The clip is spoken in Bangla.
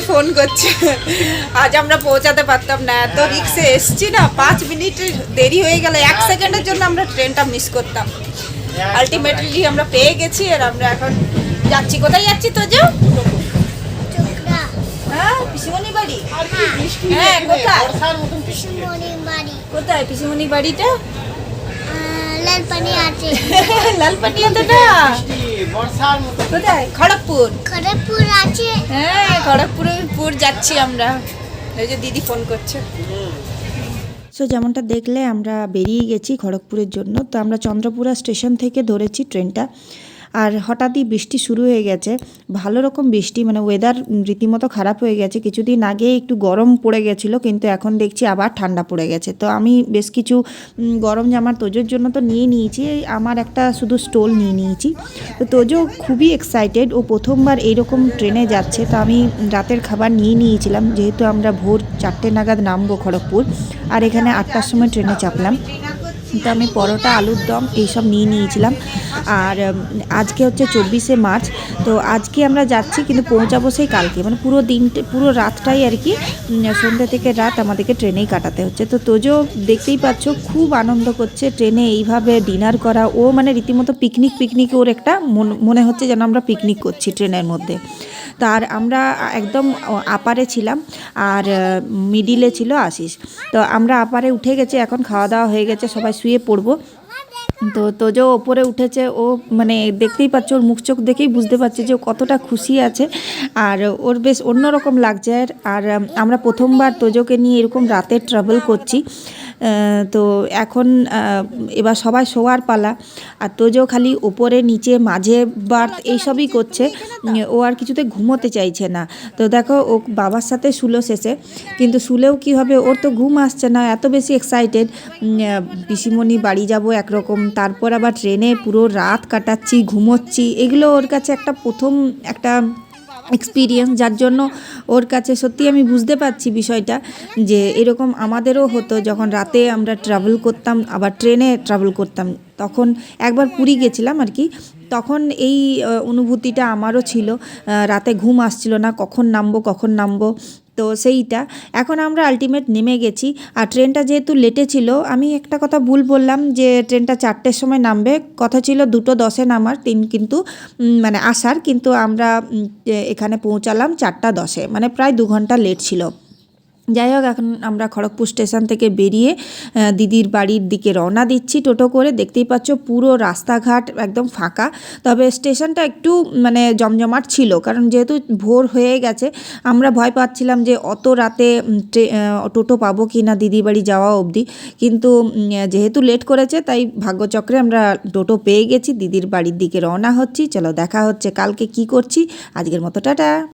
দিদি ফোন করছে। আজ আমরা পৌঁছাতে পারতাম না। এত রিক্সে এসছি না পাঁচ মিনিট দেরি হয়ে গেলে। এক সেকেন্ডের জন্য আমরা ট্রেনটা মিস করতাম। আলটিমেটলি আমরা পেয়ে গেছি আর আমরা এখন যাচ্ছি। কোথায় যাচ্ছি তো যে হ্যাঁ পিসিমণি বাড়ি? হ্যাঁ কোথায়? বাড়ি কোথায়? পিসিমণি বাড়িটা? লাল পানি আছে। লালপাটিয়াতে না কোথায়? খড়গপুর? খড়গপুর আছে। হ্যাঁ খড়গপুরে পুর যাচ্ছি আমরা। এই যে দিদি ফোন করছে। সো যেমনটা দেখলে আমরা বেরিয়ে গেছি খড়গপুরের জন্য। তো আমরা চন্দ্রপুরা স্টেশন থেকে ধরেছি ট্রেনটা। আর হঠাৎই বৃষ্টি শুরু হয়ে গেছে। ভালো রকম বৃষ্টি মানে ওয়েদার রীতিমতো খারাপ হয়ে গেছে। কিছুদিন আগে একটু গরম পড়ে গেছিল, কিন্তু এখন দেখছি আবার ঠান্ডা পড়ে গেছে। তো আমি বেশ কিছু গরম জামার তোজোর জন্য তো নিয়ে নিয়েছি। আমার একটা শুধু স্টোল নিয়ে নিয়েছি। তো তোজো খুবই এক্সাইটেড ও প্রথমবার এইরকম ট্রেনে যাচ্ছে। তো আমি রাতের খাবার নিয়ে নিয়েছিলাম, যেহেতু আমরা ভোর চারটে নাগাদ নামবো খড়গপুর। আর এখানে আটটার সময় ট্রেনে চাপলাম। তো আমি পরোটা, আলুর দম এইসব নিয়ে নিয়েছিলাম। আর আজকে হচ্ছে চব্বিশে মার্চ, তো আজকে আমরা যাচ্ছি কিন্তু পৌঁছাবো সেই কালকে। মানে পুরো দিনটা, পুরো রাতটাই আর কি সন্ধ্যা থেকে রাত আমাদেরকে ট্রেনেই কাটাতে হচ্ছে। তো তোজো দেখতেই পাচ্ছ, খুব আনন্দ করছে ট্রেনে এইভাবে ডিনার করা। ও মানে রীতিমতো পিকনিক পিকনিক ওর একটা মনে হচ্ছে যেন আমরা পিকনিক করছি ট্রেনের মধ্যে। তার আমরা একদম আপারে ছিলাম, আর, মিডিলে ছিল আশিস। তো আমরা আপারে উঠে গেছি, এখন খাওয়া দাওয়া হয়ে গেছে, সবাই শুয়ে পড়ব। তো তোজো ওপরে উঠেছে, ও মানে দেখতেই পাচ্ছে, ওর মুখ চোখ দেখেই বুঝতে পারছে যে ও কতটা খুশি আছে। আর ওর বেশ অন্যরকম লাগছে। আর- আমরা প্রথমবার তোজোকে নিয়ে এরকম রাতে ট্রাভেল করছি। তো এখন এবার সবাই শোয়ার পালা। আর তো তোজো খালি ওপরে নিচে মাঝে বার্থ এইসবই করছে। ও আর কিছুতে ঘুমোতে চাইছে না। তো দেখো ও বাবার সাথে শুলো শেষে। কিন্তু শুলেও কী হবে? ওর তো ঘুম আসছে না এত বেশি এক্সাইটেড পিসিমণি বাড়ি যাব একরকম। তারপর আবার ট্রেনে পুরো রাত কাটাচ্ছি ঘুমোচ্ছি। এগুলো ওর কাছে একটা প্রথম একটা এক্সপিরিয়েন্স যার জন্য ওর কাছে সত্যি আমি বুঝতে পারছি বিষয়টা, যে এরকম আমাদেরও হতো যখন রাতে আমরা ট্রাভেল করতাম, আবার ট্রেনে ট্রাভেল করতাম, তখন একবার পুরী গেছিলাম আর কি, তখন এই অনুভূতিটা আমারও ছিল রাতে ঘুম আসছিল না, কখন নামবো কখন নামবো তো সেইটা। এখন আমরা আলটিমেট নেমে গেছি। আর ট্রেনটা যেহেতু লেটে ছিল, আমি একটা কথা ভুল বললাম যে ট্রেনটা চারটের সময় নামবে। কথা ছিল দুটো দশে নামার তিন কিন্তু মানে আসার। কিন্তু আমরা এখানে পৌঁছালাম চারটা দশে। মানে প্রায় দু ঘণ্টা লেট ছিল। যাই হোক এখন আমরা খড়গপুর স্টেশন থেকে বেরিয়ে দিদির বাড়ির দিকে রওনা দিচ্ছি টোটো করে। দেখতেই পাচ্ছ পুরো রাস্তাঘাট একদম ফাঁকা। তবে স্টেশনটা একটু মানে জমজমাট ছিল, কারণ যেহেতু ভোর হয়ে গেছে, আমরা ভয় পাচ্ছিলাম যে অত রাতে টোটো পাবো কি না দিদির বাড়ি যাওয়া অবধি। কিন্তু যেহেতু লেট করেছে, তাই ভাগ্যচক্রে আমরা টোটো পেয়ে গেছি, দিদির বাড়ির দিকে রওনা হচ্ছি। চলো দেখা হচ্ছে, কালকে কি করছি, আজকের মতো, টাটা।